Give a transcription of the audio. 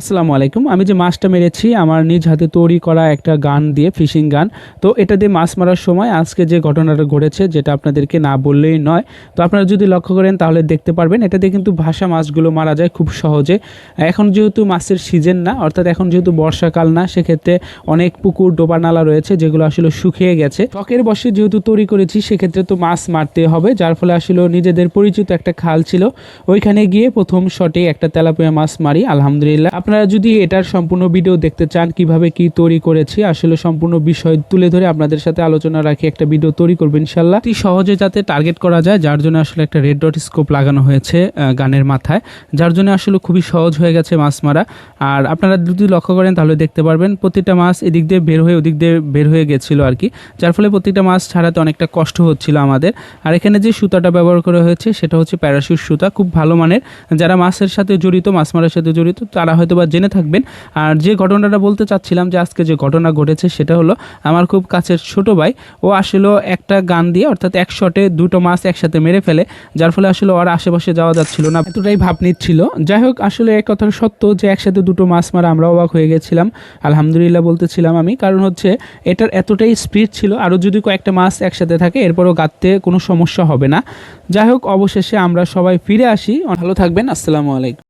আসসালামু আলাইকুম। আমি যে মাছটা মেরেছি, আমার নিজ হাতে তৈরি করা একটা গান দিয়ে, ফিশিং গান। তো এটা দিয়ে মাছ মারার সময় আজকে যে ঘটনাটা ঘটেছে, যেটা আপনাদেরকে না বললেই নয়, তো আপনারা যদি লক্ষ্য করেন, তাহলে দেখতে পারবেন, এটা দিয়ে কিন্তু ভাষা মাছগুলো মারা যায় খুব সহজে। এখন যেহেতু মাছের সিজন না, অর্থাৎ এখন যেহেতু বর্ষাকাল না, সেক্ষেত্রে অনেক পুকুর ডোবা নালা রয়েছে, যেগুলো আসলে শুকিয়ে গেছে। টকের বসে যেহেতু তৈরি করেছি, সেক্ষেত্রে তো মাছ মারতে হবে, যার ফলে আসলে নিজেদের পরিচিত একটা খাল ছিল। ওইখানে গিয়ে প্রথম শটে একটা তেলাপিয়া মাছ মারি, আলহামদুলিল্লাহ। আপনারা যদি এটার সম্পূর্ণ ভিডিও দেখতে চান, কীভাবে কি তৈরি করেছি, আসলে সম্পূর্ণ বিষয় তুলে ধরে আপনাদের সাথে আলোচনা রাখি, একটা ভিডিও তৈরি করব ইনশাল্লাহ অতি সহজে যাতে টার্গেট করা যায়, যার জন্য আসলে একটা রেড ডট স্কোপ লাগানো হয়েছে গানের মাথায়, যার জন্য আসলে খুবই সহজ হয়ে গেছে মাছ মারা। আর আপনারা যদি লক্ষ্য করেন, তাহলে দেখতে পারবেন প্রতিটা মাছ এদিক দিয়ে বের হয়ে ওদিক দিয়ে বের হয়ে গেছিল আর কি, যার ফলে প্রত্যেকটা মাছ ছাড়াতে অনেকটা কষ্ট হচ্ছিল আমাদের। আর এখানে যে সুতাটা ব্যবহার করা হয়েছে, সেটা হচ্ছে প্যারাশুট সুতা, খুব ভালো মানের। যারা মাছের সাথে জড়িত, মাছ মারার সাথে জড়িত, তারা হয়তো বা জেনে থাকবেন। আর যে ঘটনাটা বলতে চাচ্ছিলাম যে আজকে যে ঘটনা ঘটেছে সেটা হলো আমার খুব কাছের ছোট ভাই। ও আসলে একটা গান দিয়ে, অর্থাৎ এক শটে দুটো মাছ একসাথে মেরে ফেলে, যার ফলে আসলে ওর আশেপাশে যাওয়া যাচ্ছিল না। এতটাই ভাব নিচ্ছিল। যাই হোক, আসলে এক কথার সত্য যে একসাথে দুটো মাছ মারা আমরা অবাক হয়ে গেছিলাম। আলহামদুলিল্লাহ বলতেছিলাম আমি, কারণ হচ্ছে এটার এতটাই স্পিড ছিল আরও যদি কয়েকটা মাছ একসাথে থাকে, এরপরও গাঁততে কোনো সমস্যা হবে না। যাই হোক, অবশেষে আমরা সবাই ফিরে আসি। ভালো থাকবেন, আসসালামু আলাইকুম।